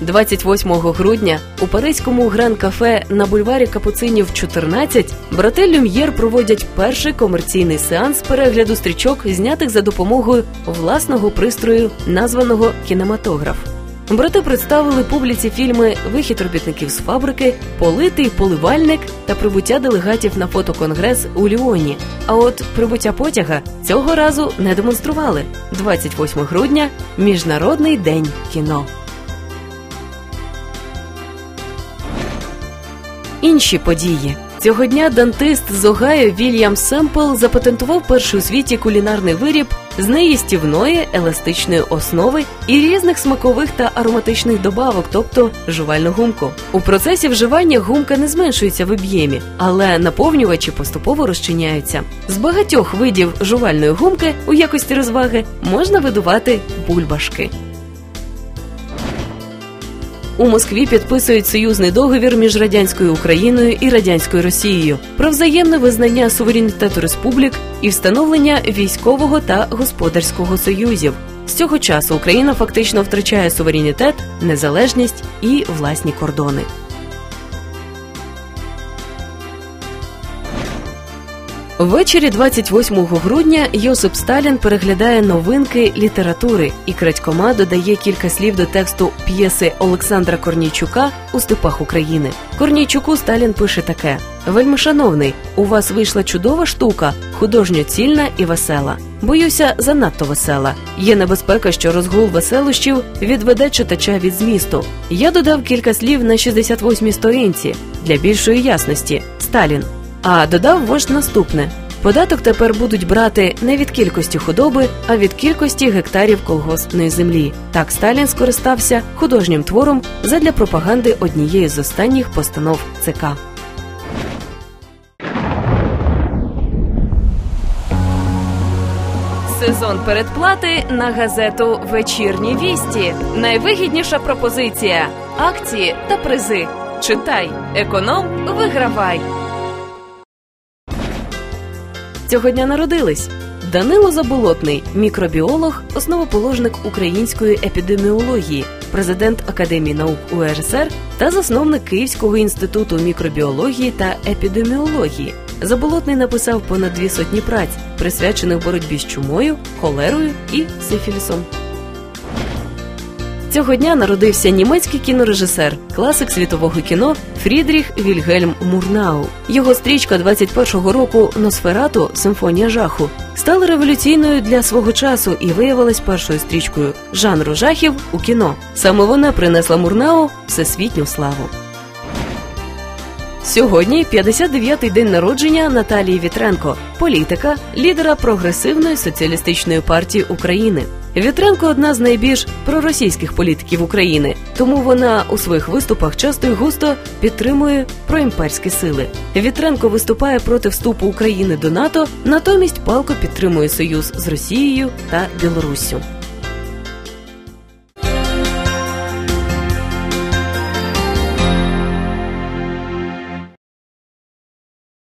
28 грудня у паризькому гран-кафе на бульварі Капуцинів 14 брати Люм'єр проводять перший комерційний сеанс перегляду стрічок, знятих за допомогою власного пристрою, названого кінематограф. Брати представили публіці фільми Вихід робітників з фабрики, Политий поливальник та прибуття делегатів на фотоконгрес у Ліоні. А от прибуття потяга цього разу не демонстрували. 28 грудня Міжнародний день кіно. Інші події. Цього дня дантист з Огайо Вільям Семпл запатентував перший у світі кулінарний виріб з неїстівної еластичної основи і різних смакових та ароматичних добавок, тобто жувальну гумку. У процесі вживання гумка не зменшується в об'ємі, але наповнювачі поступово розчиняються. З багатьох видів жувальної гумки у якості розваги можна видувати бульбашки. У Москві підписують союзний договір між радянською Україною і радянською Росією про взаємне визнання суверенітету республік і встановлення військового та господарського союзів. З цього часу Україна фактично втрачає суверенітет, незалежність і власні кордони. Ввечері 28 грудня Йосип Сталін переглядає новинки літератури, і крадькома додає кілька слів до тексту п'єси Олександра Корнійчука у степах України. Корнійчуку Сталін пише таке: Вельми шановний, у вас вийшла чудова штука, художньо цільна і весела. Боюся, занадто весела. Є небезпека, що розгул веселощів відведе читача від змісту. Я додав кілька слів на 68-й сторінці для більшої ясності. Сталін. А додав вождь наступне: податок тепер будуть брати не від кількості худоби, а від кількості гектарів колгоспної землі. Так Сталін скористався художнім твором задля пропаганди однієї з останніх постанов ЦК. Сезон передплати на газету Вечірні вісті. Найвигідніша пропозиція: акції та призи. Читай, економ, вигравай. Цього дня народились Данило Заболотний, мікробіолог, основоположник української епідеміології, президент Академії наук УРСР та засновник Київського інституту мікробіології та епідеміології. Заболотний написав понад дві сотні праць, присвячених боротьбі з чумою, холерою і сифілісом. Цього дня народився німецький кінорежисер, класик світового кіно Фрідріх Вільгельм Мурнау. Його стрічка 21-го року Носферату Симфонія жаху стала революційною для свого часу і виявилась першою стрічкою жанру жахів у кіно. Саме вона принесла Мурнау всесвітню славу. Сьогодні 59-й день народження Наталії Вітренко, політика, лідера прогресивної соціалістичної партії України. Вітренко одна з найбільш проросійських політиків України, тому вона у своїх виступах часто й густо підтримує проімперські сили. Вітренко виступає проти вступу України до НАТО, натомість палко підтримує союз з Росією та Білоруссю.